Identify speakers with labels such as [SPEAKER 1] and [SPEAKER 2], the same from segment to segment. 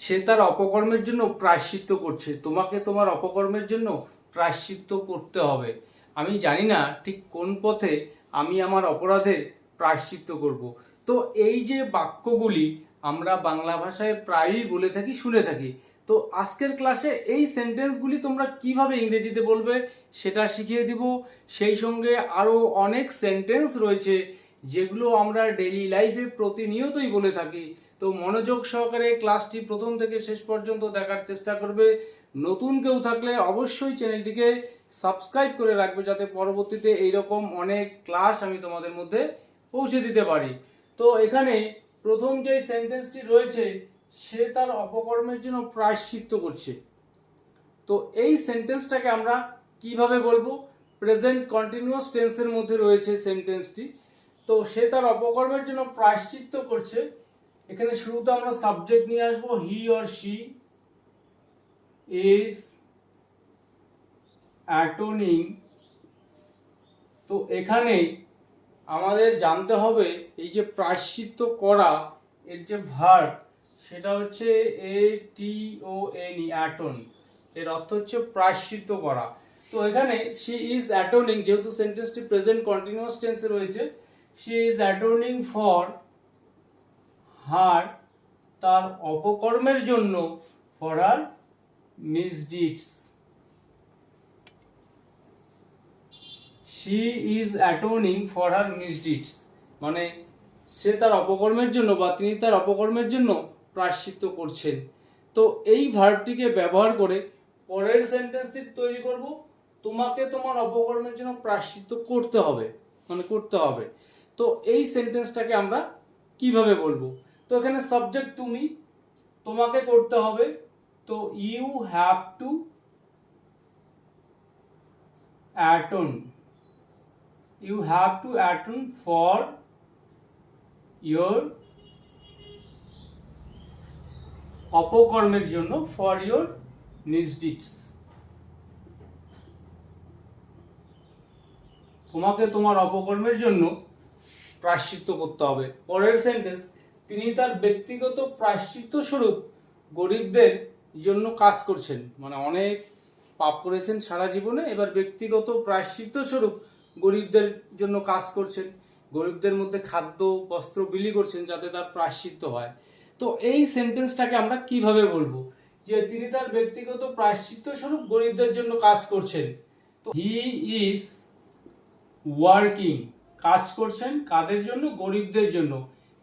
[SPEAKER 1] সে তার অপকর্মের জন্য প্রায়শ্চিত্ত করছে। তোমাকে তোমার অপকর্মের জন্য প্রায়শ্চিত্ত করতে হবে। আমি জানি না ঠিক কোন পথে আমি আমার অপরাধের প্রায়শ্চিত্ত করব। তো এই যে বাক্যগুলি আমরা বাংলা ভাষায় প্রায়ই বলে থাকি, শুনে থাকি, তো আজকের ক্লাসে এই সেন্টেন্সগুলি তোমরা কীভাবে ইংরেজিতে বলবে সেটা শিখিয়ে দিব। সেই সঙ্গে আরও অনেক সেন্টেন্স রয়েছে যেগুলো আমরা ডেলি লাইফে প্রতিনিয়তই বলে থাকি। তো মনোযোগ সহকারে ক্লাসটি প্রথম থেকে শেষ পর্যন্ত দেখার চেষ্টা করবে। নতুন কেউ থাকলে অবশ্যই চ্যানেলটিকে সাবস্ক্রাইব করে রাখবে যাতে পরবর্তীতে এইরকম অনেক ক্লাস আমি তোমাদের মধ্যে পৌঁছে দিতে পারি। তো এখানে প্রথম যে সেন্টেন্সটি রয়েছে, সে তার অপকর্মের জন্য প্রায়শ্চিত্ত করছে। তো এই সেন্টেন্সটাকে আমরা কীভাবে বলব? প্রেজেন্ট কন্টিনিউয়াস টেন্সের মধ্যে রয়েছে সেন্টেন্সটি তো সে তার অপকর্মের জন্য প্রায়শ্চিত্ত করছে। এখানে শুরুতে আমরা সাবজেক্ট নিয়ে আসব he or she is atoning তো এখানে আমাদের জানতে হবে, এই যে প্রায়শ্চিত্ত করা, এর যে ভার্ব সেটা হচ্ছে এ টি ও এন ই অ্যাটন এর অর্থ হচ্ছে প্রায়শ্চিত্ত করা। তো এখানে শি ইজ অ্যাটোনিং যেহেতু সেন্টেন্সটি প্রেজেন্ট কন্টিনিউয়াস টেন্সে রয়েছে she is atoning for her তার অপকর্মের জন্য for R she is atoning for her misdeeds মানে সে তার অপকর্মের জন্য বা তিনি তার অপকর্মের জন্য প্রায়শ্চিত্ত করছেন। তো এই ভার্বটিকে ব্যবহার করে পরের সেন্টেন্সটি তৈরি করব। তোমাকে তোমার অপকর্মের জন্য প্রায়শ্চিত্ত করতে হবে। মানে করতে হবে। তো এই সেন্টেন্সটাকে আমরা কীভাবে বলব? তো এখানে সাবজেক্ট তুমি, তোমাকে করতে হবে, তো you have to atone you have to atone for your অপকর্মের জন্য ফর ইয়োর মিসডিডস তোমাকে তোমার অপকর্মের জন্য প্রায়শ্চিত্ত করতে হবে। পরের সেন্টেন্স তিনি তার ব্যক্তিগত প্রায়শ্চিত্ত স্বরূপ গরিবদের জন্য কাজ করছেন। মানে অনেক পাপ করেছেন সারা জীবনে, এবার ব্যক্তিগত প্রায়শ্চিত্ত স্বরূপ গরিবদের জন্য কাজ করছেন। গরিবদের মধ্যে খাদ্য, বস্ত্র বিলি করছেন যাতে তার প্রায়শ্চিত্ত হয়। তো এই সেন্টেন্সটাকে আমরা কীভাবে বলব? যে তিনি তার ব্যক্তিগত প্রায়শ্চিত্ত স্বরূপ গরিবদের জন্য কাজ করছেন। তো হি ইজ ওয়ার্কিং, কাজ করছেন কাদের জন্য? গরিবদের জন্য।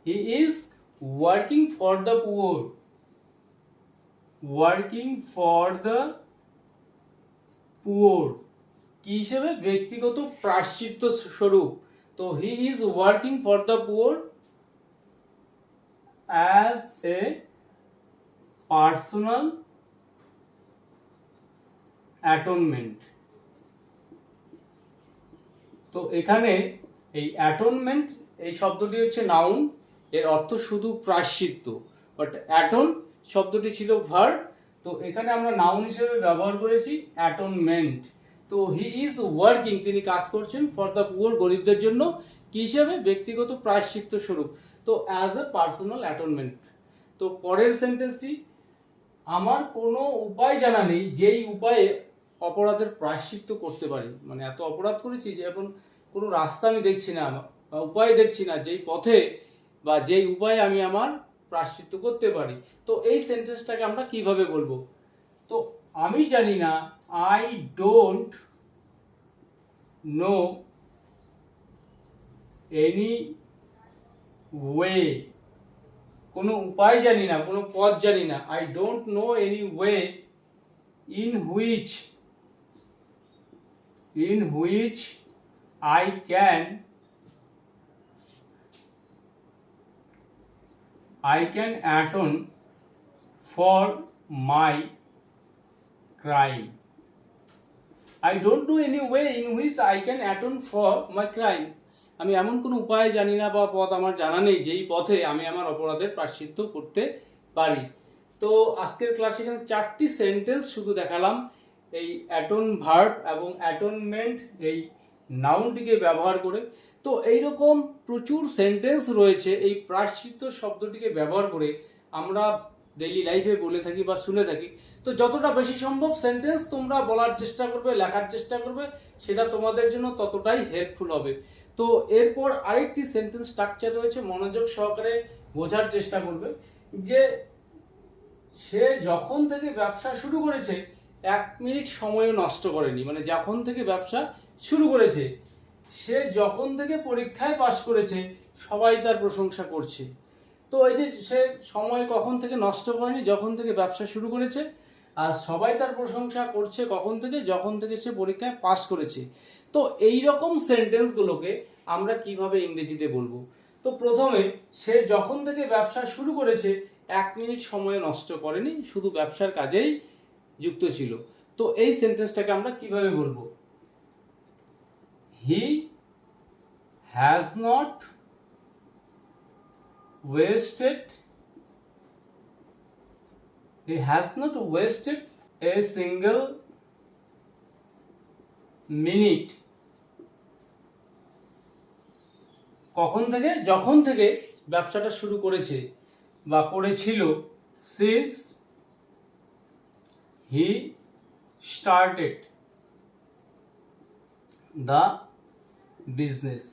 [SPEAKER 1] He is working for the poor working for the poor কি হিসেবে? ব্যক্তিগত প্রায়শ্চিত্ত স্বরূপ। তো he is working for the poor as a personal atonement তো এখানে এই অ্যাটোনমেন্ট এই শব্দটি হচ্ছে নাউন এর অর্থ শুধু প্রায়শ্চিত্ত বাট অ্যাটন শব্দটি ছিল ভার তো এখানে আমরা নাউন হিসেবে ব্যবহার করেছি অ্যাটনমেন্ট তো হি ইজ ওয়ার্কিং তিনি কাজ করছেন ফর দ্য পুয়ার গরিবদের জন্য, কি হিসেবে? ব্যক্তিগত প্রায়শ্চিত্ত স্বরূপ, তো অ্যাজ এ পার্সোনাল অ্যাটনমেন্ট তো পরের সেন্টেন্সটি আমার কোনো উপায় জানা নেই, যেই উপায়ে অপরাধের প্রায়শ্চিত্ত করতে পারি মানে এত অপরাধ করেছি যে এখন কোনো রাস্তা আমি দেখছি না উপায় দেখছি না, যেই পথে বা যেই উপায়ে আমি আমার প্রায়শ্চিত্ত করতে পারি। তো এই সেন্টেন্সটাকে আমরা কীভাবে বলব? তো আমি জানি না I don't know any way কোনো উপায় জানি না, কোনো পথ জানি না। I don't know any way in which in which I can I can atone for my crime. I don't know any way in which I can atone for my crime. আমি এমন কোনো উপায় জানি না বা পথ আমার জানা নেই যেই পথে আমি আমার অপরাধের প্রাশ্চিত্য করতে পারি তো আজকের ক্লাসে এখানে চারটি সেন্টেন্স শুধু দেখালাম এই অ্যাটন ভার্ব এবং অ্যাটনমেন্ট এই নাউনটিকে ব্যবহার করে তো এইরকম প্রচুর সেন্টেন্স রয়েছে, এই প্রায়শ্চিত্ত শব্দটিকে ব্যবহার করে আমরা ডেইলি লাইফে বলে থাকি বা শুনে থাকি। তো যতটা বেশি সম্ভব সেন্টেন্স তোমরা বলার চেষ্টা করবে, লেখার চেষ্টা করবে, সেটা তোমাদের জন্য ততটাই হেল্পফুল হবে। তো এরপর আরেকটি সেন্টেন্স স্ট্রাকচার রয়েছে, মনোযোগ সহকারে বোঝার চেষ্টা করবে, যে সে যখন থেকে ব্যবসা শুরু করেছে, এক মিনিট সময়ও নষ্ট করেনি। মানে যখন থেকে ব্যবসা শুরু করেছে সে যখন থেকে পরীক্ষায় পাশ করেছে, সবাই তার প্রশংসা করছে। তো এই যে সে সময় কখন থেকে নষ্ট করেনি, যখন থেকে ব্যবসা শুরু করেছে, আর সবাই তার প্রশংসা করছে কখন থেকে, যখন থেকে সে পরীক্ষায় পাশ করেছে। তো এই রকম সেন্টেন্সগুলোকে আমরা কীভাবে ইংরেজিতে বলব? তো প্রথমে, সে যখন থেকে ব্যবসা শুরু করেছে, এক মিনিট সময় নষ্ট করেনি, শুধু ব্যবসার কাজেই যুক্ত ছিল। তো এই সেন্টেন্সটাকে আমরা কীভাবে বলব? He has not wasted, he has not wasted a single minute. কখন থেকে, যখন থেকে ব্যবসাটা শুরু করেছে বা করেছিল since he started the business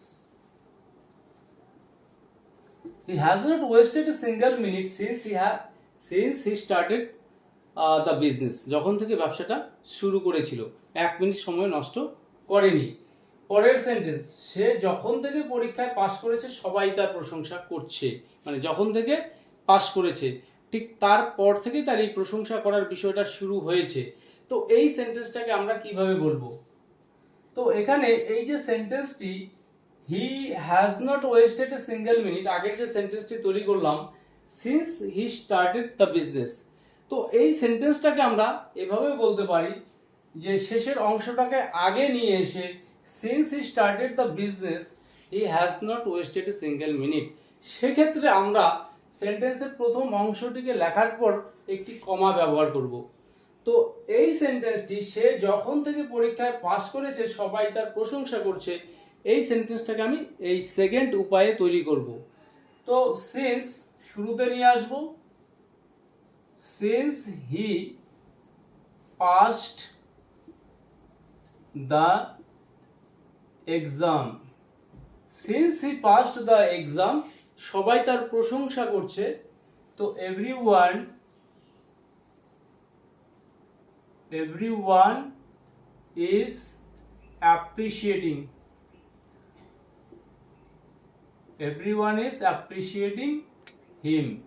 [SPEAKER 1] he has not wasted a single minute since he ha since he started uh, the business. যখন থেকে ব্যবসাটা শুরু করেছিল এক মিনিট সময় নষ্ট করেনি। পরের সেন্টেন্স সে যখন থেকে পরীক্ষায় পাশ করেছে সবাই তার প্রশংসা করছে। মানে যখন থেকে পাশ করেছে ঠিক তারপর থেকে তার এই প্রশংসা করার বিষয়টা শুরু হয়েছে। তো এই সেন্টেন্সটাকে আমরা কীভাবে বলব? তো এখানে এই যে সেন্টেন্সটি he has not wasted a single minute আগের যে সেন্টেন্সটি তৈরি করলাম since he started the business তো এই সেন্টেন্সটাকে আমরা এভাবে বলতে পারি যে শেষের অংশটাকে আগে নিয়ে এসে since he started the business he has not wasted a single minute সেক্ষেত্রে আমরা সেন্টেন্সের প্রথম অংশটিকে লেখার পর একটি কমা ব্যবহার করব। তো এই সেন্টেন্সটি সে যখন থেকে পরীক্ষায় পাশ করেছে, সবাই তার প্রশংসা করছে। এই সেন্টেন্সটাকে আমি এই সেকেন্ড উপায়ে তৈরি করব। তো সিন্স শুরুতে নিয়ে আসব। Since he passed the exam since he passed the exam সবাই তার প্রশংসা করছে। তো every one one is appreciating everyone is appreciating him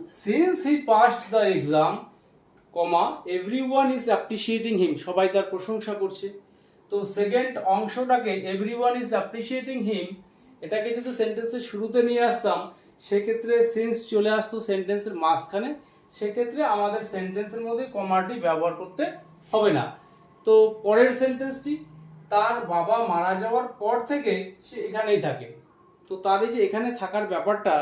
[SPEAKER 1] since he passed the exam comma everyone is appreciating him সবাই তার প্রশংসা করছে তো সেকেন্ড অংশটাকে everyone is appreciating him এটাকে যদি সেন্টেন্সের শুরুতে নিয়ে আসতাম সেক্ষেত্রে সিন্স চলে আসতো সেন্টেন্সের মাঝখানে সেক্ষেত্রে আমাদের সেন্টেন্সের মধ্যে কমাটি ব্যবহার করতে হবে না। তো পরের সেন্টেন্সটি তার বাবা মারা যাওয়ার পর থেকে সে এখানেই থাকে। তো তার এই যে এখানে থাকার ব্যাপারটা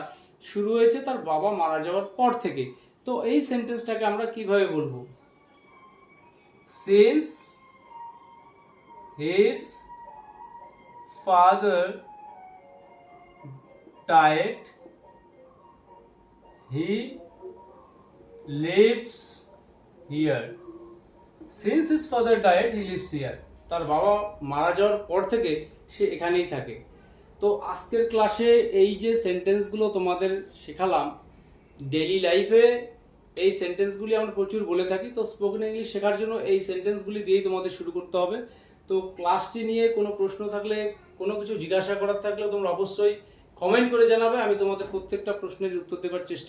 [SPEAKER 1] শুরু হয়েছে তার বাবা মারা যাওয়ার পর থেকে। তো এই সেন্টেন্সটাকে আমরা কীভাবে বলব? Since his father died, he lives here. Since his father died, he lives here. তার বাবা মারা যাওয়ার পর থেকে সে এখানেই থাকে। তো আজকের ক্লাসে এই যে সেন্টেন্সগুলো তোমাদের শেখালাম ডেলি লাইফে এই সেন্টেন্সগুলি আমরা প্রচুর বলে থাকি। তো স্পোকেন ইংলিশ শেখার জন্য এই সেন্টেন্সগুলি দিয়েই তোমাদের শুরু করতে হবে। তো ক্লাসটি নিয়ে কোনো প্রশ্ন থাকলে, কোনো কিছু জিজ্ঞাসা করার থাকলে তোমরা অবশ্যই কমেন্ট করে জানাবে। আমি তোমাদের প্রত্যেকটা প্রশ্নের উত্তর দেওয়ার চেষ্টা